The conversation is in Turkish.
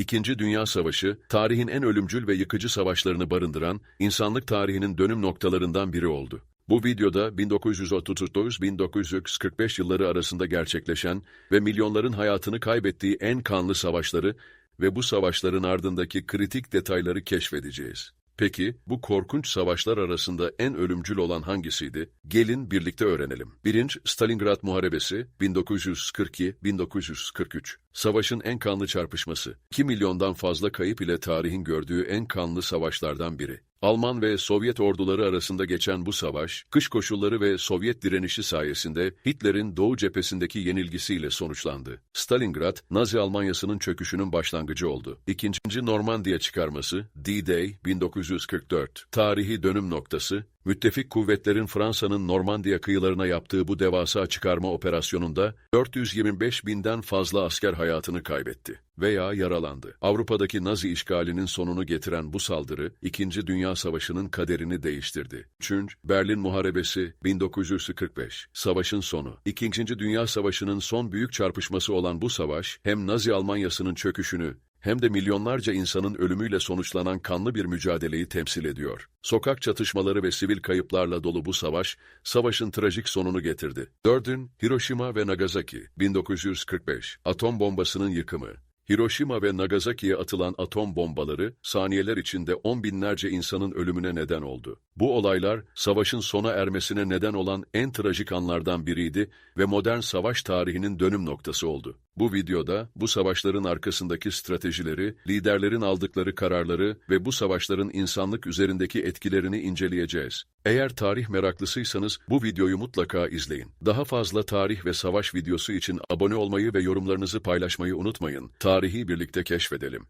İkinci Dünya Savaşı, tarihin en ölümcül ve yıkıcı savaşlarını barındıran, insanlık tarihinin dönüm noktalarından biri oldu. Bu videoda 1939-1945 yılları arasında gerçekleşen ve milyonların hayatını kaybettiği en kanlı savaşları ve bu savaşların ardındaki kritik detayları keşfedeceğiz. Peki bu korkunç savaşlar arasında en ölümcül olan hangisiydi? Gelin birlikte öğrenelim. 1. Stalingrad Muharebesi 1942-1943 Savaşın en kanlı çarpışması. 2 milyondan fazla kayıp ile tarihin gördüğü en kanlı savaşlardan biri. Alman ve Sovyet orduları arasında geçen bu savaş, kış koşulları ve Sovyet direnişi sayesinde Hitler'in Doğu cephesindeki yenilgisiyle sonuçlandı. Stalingrad, Nazi Almanyası'nın çöküşünün başlangıcı oldu. İkinci Normandiya çıkarması, D-Day 1944, tarihi dönüm noktası, müttefik kuvvetlerin Fransa'nın Normandiya kıyılarına yaptığı bu devasa çıkarma operasyonunda 425 binden fazla asker hayatını kaybetti veya yaralandı. Avrupa'daki Nazi işgalinin sonunu getiren bu saldırı, İkinci Dünya Savaşı'nın kaderini değiştirdi. 3. Berlin Muharebesi 1945 Savaşın sonu İkinci Dünya Savaşı'nın son büyük çarpışması olan bu savaş, hem Nazi Almanyası'nın çöküşünü hem de milyonlarca insanın ölümüyle sonuçlanan kanlı bir mücadeleyi temsil ediyor. Sokak çatışmaları ve sivil kayıplarla dolu bu savaş, savaşın trajik sonunu getirdi. 4. Hiroşima ve Nagasaki 1945 Atom bombasının yıkımı Hiroşima ve Nagasaki'ye atılan atom bombaları saniyeler içinde on binlerce insanın ölümüne neden oldu. Bu olaylar savaşın sona ermesine neden olan en trajik anlardan biriydi ve modern savaş tarihinin dönüm noktası oldu. Bu videoda bu savaşların arkasındaki stratejileri, liderlerin aldıkları kararları ve bu savaşların insanlık üzerindeki etkilerini inceleyeceğiz. Eğer tarih meraklısıysanız bu videoyu mutlaka izleyin. Daha fazla tarih ve savaş videosu için abone olmayı ve yorumlarınızı paylaşmayı unutmayın. Tarihi birlikte keşfedelim.